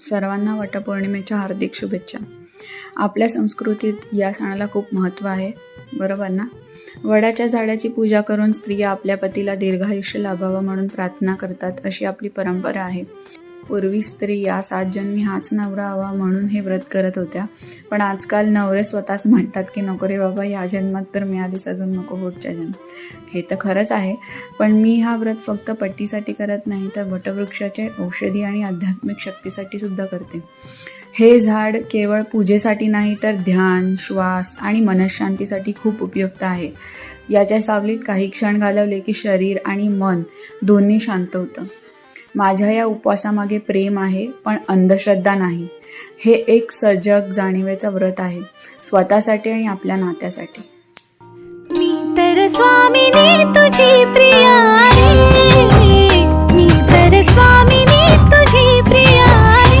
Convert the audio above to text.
सर्वांना वटपौर्णिमेच्या हार्दिक शुभेच्छा. आपल्या संस्कृतीत या सणाला खूप महत्त्व आहे बरोबर ना? वडाच्या झाडाची पूजा करून स्त्रिया आपल्या पतीला दीर्घायुष्य लाभावं म्हणून प्रार्थना करतात अशी आपली परंपरा आहे. पूर्वी स्त्रिया सात जन्मी हाच नवरा हवा म्हणून हे व्रत करत होत्या. पण आजकाल नवरे स्वतःच म्हणतात की नको रे बाबा या जन्मात तर मिळालीच अजून नको पुढच्या जन्मात हे तर खरंच आहे. पण मी हा व्रत फक्त पट्टीसाठी करत नाही तर वटवृक्षाचे औषधी आणि आध्यात्मिक शक्तीसाठी सुद्धा करते. हे झाड केवळ पूजेसाठी नाही तर ध्यान श्वास आणि मनशांतीसाठी खूप उपयुक्त आहे. याच्या सावलीत काही क्षण घालवले की शरीर आणि मन दोन्ही शांत होतं. माझ्या या उपवासामागे प्रेम आहे पण अंधश्रद्धा नाही. हे एक सजग जाणीवेचं व्रत आहे स्वतःसाठी आणि आपल्या नात्यासाठी. मी तर स्वामिनी तुझी